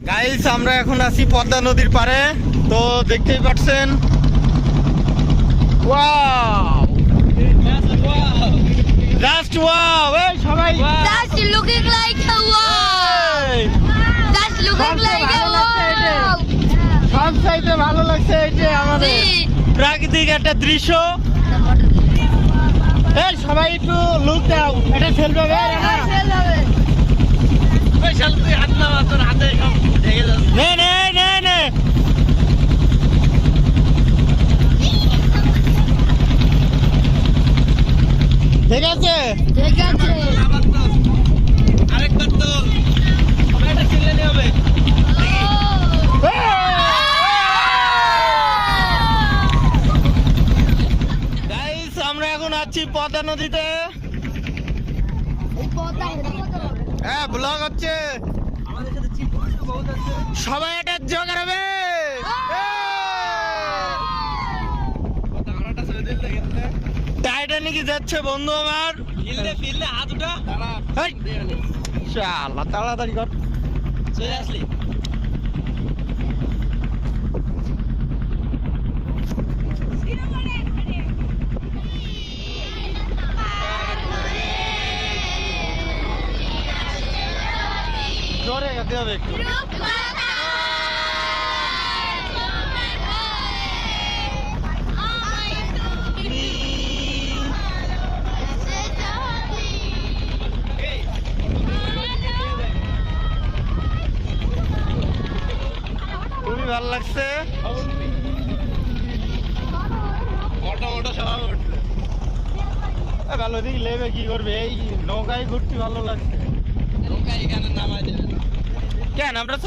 Guys আমরা এখন আছি পদ্মা নদীর পারে তো দেখতেই পাচ্ছেন। ওয়াও জাস্ট ওয়াও এই সবাই। সব চাইতে ভালো লাগছে এই যে আমাদের প্রাকৃতিক একটা দৃশ্য। এই সবাই একটু লুক দাও। এটা সেলফি নে নে নে নে ঠিক আছে? ঠিক আছে। গাইস আমরা এখন আছি পদ্মা নদীতে। হ্যাঁ ব্লগ হচ্ছে। সবাই এটা জোগাড় হবে। টাইটানিকে যাচ্ছে বন্ধু আমার? হেই! শালা তাড়াতাড়ি কর। জোরে গাতে হবে একটু। ভালো লাগছে। ভালো দিক লেবে কি করবে? এই নৌকায় ঘুরতে ভালো লাগছে। কেন? আমরা